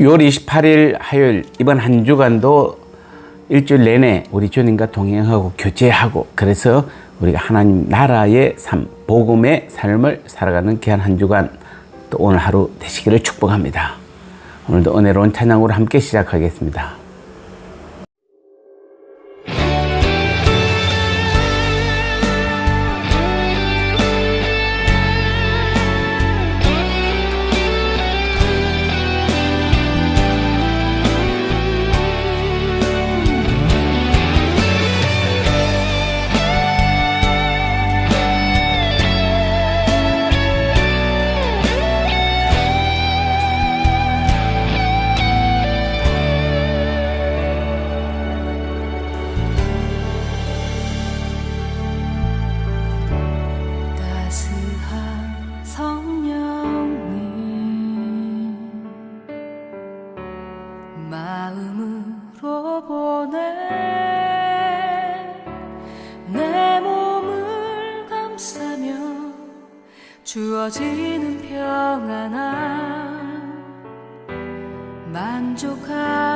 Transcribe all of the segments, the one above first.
6월 28일 화요일 이번 한 주간도 일주일 내내 우리 주님과 동행하고 교제하고 그래서 우리가 하나님 나라의 삶, 복음의 삶을 살아가는 귀한 한 주간 또 오늘 하루 되시기를 축복합니다. 오늘도 은혜로운 찬양으로 함께 시작하겠습니다. 주어지는 평안함. 만족함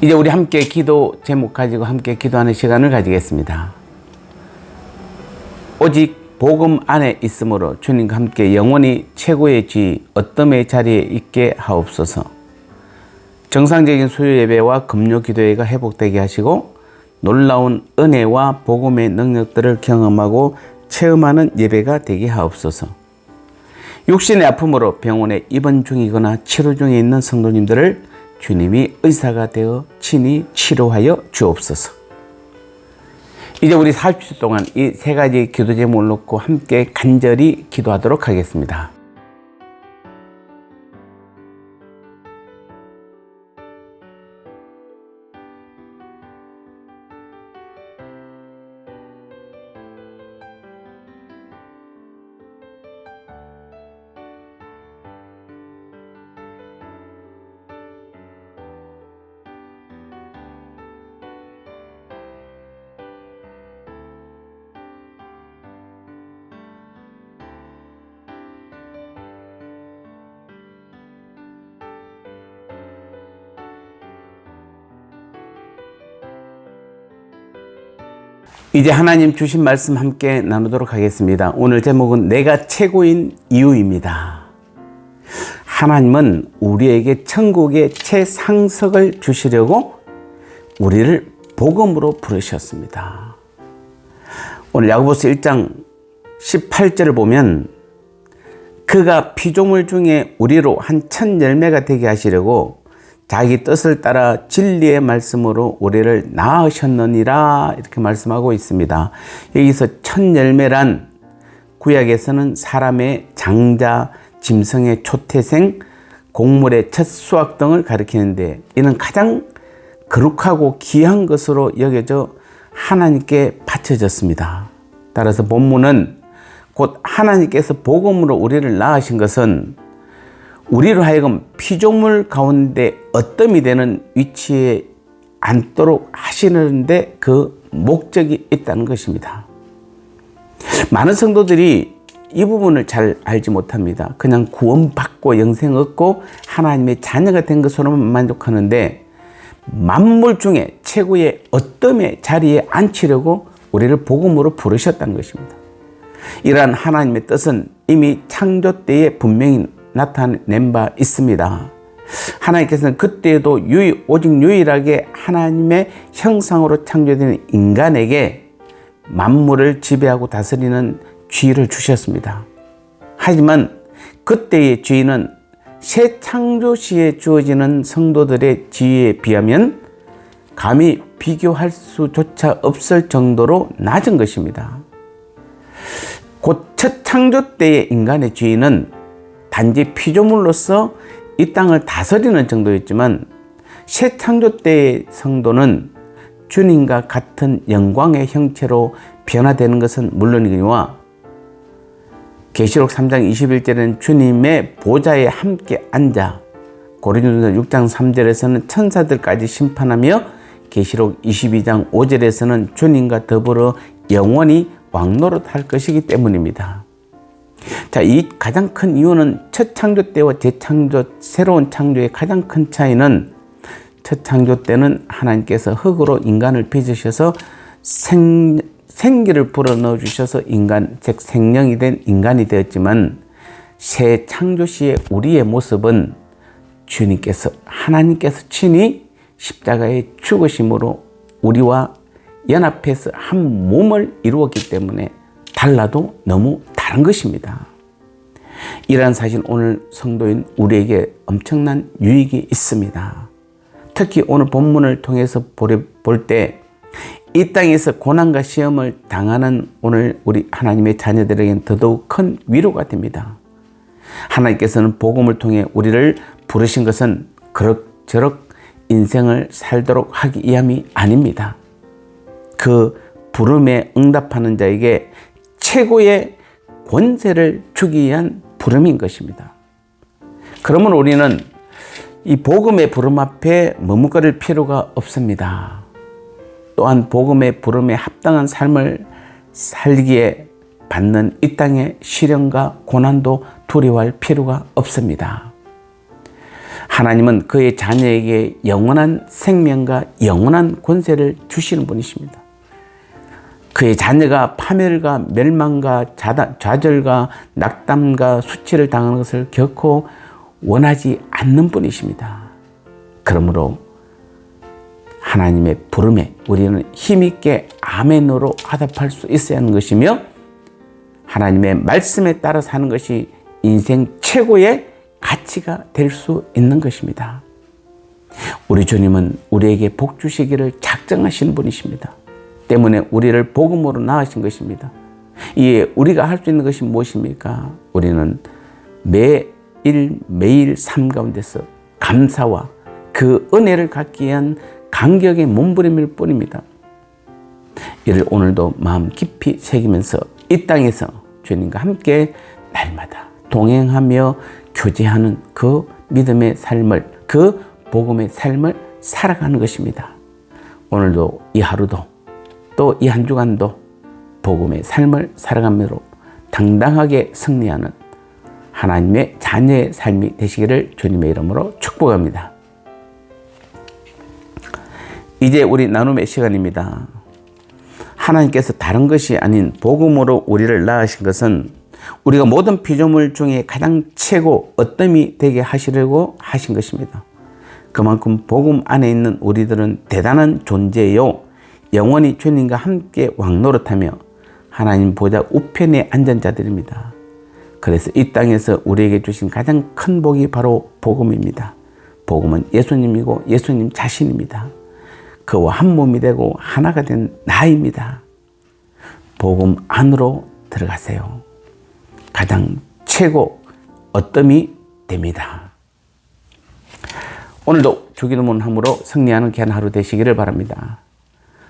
이제 우리 함께 기도 제목 가지고 함께 기도하는 시간을 가지겠습니다. 오직 복음 안에 있으므로 주님과 함께 영원히 최고의 지 어떤 자리에 있게 하옵소서. 정상적인 수요 예배와 금요 기도회가 회복되게 하시고 놀라운 은혜와 복음의 능력들을 경험하고 체험하는 예배가 되게 하옵소서. 육신의 아픔으로 병원에 입원 중이거나 치료 중에 있는 성도님들을 주님이 의사가 되어 친히 치료하여 주옵소서. 이제 우리 40초 동안 이 세 가지 기도 제목을 놓고 함께 간절히 기도하도록 하겠습니다. 이제 하나님 주신 말씀 함께 나누도록 하겠습니다. 오늘 제목은 내가 최고인 이유입니다. 하나님은 우리에게 천국의 최상석을 주시려고 우리를 복음으로 부르셨습니다. 오늘 야고보서 1장 18절을 보면 그가 피조물 중에 우리로 한 천 열매가 되게 하시려고 자기 뜻을 따라 진리의 말씀으로 우리를 낳으셨느니라 이렇게 말씀하고 있습니다. 여기서 첫 열매란 구약에서는 사람의 장자, 짐승의 초태생, 곡물의 첫 수확 등을 가리키는데 이는 가장 거룩하고 귀한 것으로 여겨져 하나님께 바쳐졌습니다. 따라서 본문은 곧 하나님께서 복음으로 우리를 낳으신 것은 우리로 하여금 피조물 가운데 어뜸이 되는 위치에 앉도록 하시는데 그 목적이 있다는 것입니다. 많은 성도들이 이 부분을 잘 알지 못합니다. 그냥 구원받고 영생 얻고 하나님의 자녀가 된 것으로만 만족하는데 만물 중에 최고의 어뜸의 자리에 앉히려고 우리를 복음으로 부르셨다는 것입니다. 이러한 하나님의 뜻은 이미 창조 때에 분명히 나타낸 바 있습니다. 하나님께서는 그때에도 유일, 오직 유일하게 하나님의 형상으로 창조된 인간에게 만물을 지배하고 다스리는 지위를 주셨습니다. 하지만 그때의 지위는 새 창조 시에 주어지는 성도들의 지위에 비하면 감히 비교할 수조차 없을 정도로 낮은 것입니다. 곧 첫 창조 때의 인간의 지위는 단지 피조물로서 이 땅을 다스리는 정도였지만 새 창조 때의 성도는 주님과 같은 영광의 형체로 변화되는 것은 물론이거니와 계시록 3장 21절에는 주님의 보좌에 함께 앉아 고린도전서 6장 3절에서는 천사들까지 심판하며 계시록 22장 5절에서는 주님과 더불어 영원히 왕노릇할 것이기 때문입니다. 자, 이 가장 큰 이유는 첫 창조 때와 재창조, 새로운 창조의 가장 큰 차이는 첫 창조 때는 하나님께서 흙으로 인간을 빚으셔서 생, 생기를 불어넣어 주셔서 인간, 즉 생명이 된 인간이 되었지만 새 창조 시의 우리의 모습은 주님께서, 하나님께서 친히 십자가의 죽으심으로 우리와 연합해서 한 몸을 이루었기 때문에 달라도 너무 다른 것입니다. 이러한 사실 오늘 성도인 우리에게 엄청난 유익이 있습니다. 특히 오늘 본문을 통해서 볼 때 이 땅에서 고난과 시험을 당하는 오늘 우리 하나님의 자녀들에게는 더더욱 큰 위로가 됩니다. 하나님께서는 복음을 통해 우리를 부르신 것은 그럭저럭 인생을 살도록 하기 위함이 아닙니다. 그 부름에 응답하는 자에게 최고의 권세를 주기 위한 부름인 것입니다. 그러면 우리는 이 복음의 부름 앞에 머뭇거릴 필요가 없습니다. 또한 복음의 부름에 합당한 삶을 살기에 받는 이 땅의 시련과 고난도 두려워할 필요가 없습니다. 하나님은 그의 자녀에게 영원한 생명과 영원한 권세를 주시는 분이십니다. 그의 자녀가 파멸과 멸망과 좌절과 낙담과 수치를 당하는 것을 결코 원하지 않는 분이십니다. 그러므로 하나님의 부름에 우리는 힘있게 아멘으로 화답할 수 있어야 하는 것이며 하나님의 말씀에 따라 사는 것이 인생 최고의 가치가 될 수 있는 것입니다. 우리 주님은 우리에게 복 주시기를 작정하시는 분이십니다. 때문에 우리를 복음으로 낳으신 것입니다. 이에 우리가 할 수 있는 것이 무엇입니까? 우리는 매일 매일 삶 가운데서 감사와 그 은혜를 갖기 위한 간격의 몸부림일 뿐입니다. 이를 오늘도 마음 깊이 새기면서 이 땅에서 주님과 함께 날마다 동행하며 교제하는 그 믿음의 삶을 그 복음의 삶을 살아가는 것입니다. 오늘도 이 하루도 또 이 한 주간도 복음의 삶을 살아가므로 당당하게 승리하는 하나님의 자녀의 삶이 되시기를 주님의 이름으로 축복합니다. 이제 우리 나눔의 시간입니다. 하나님께서 다른 것이 아닌 복음으로 우리를 낳으신 것은 우리가 모든 피조물 중에 가장 최고 어떠이 되게 하시려고 하신 것입니다. 그만큼 복음 안에 있는 우리들은 대단한 존재요. 영원히 주님과 함께 왕노릇하며 하나님 보좌 우편에 앉은 자들입니다. 그래서 이 땅에서 우리에게 주신 가장 큰 복이 바로 복음입니다. 복음은 예수님이고 예수님 자신입니다. 그와 한 몸이 되고 하나가 된 나입니다. 복음 안으로 들어가세요. 가장 최고 어뜸이 됩니다. 오늘도 주기도문 함으로 승리하는 귀한 하루 되시기를 바랍니다.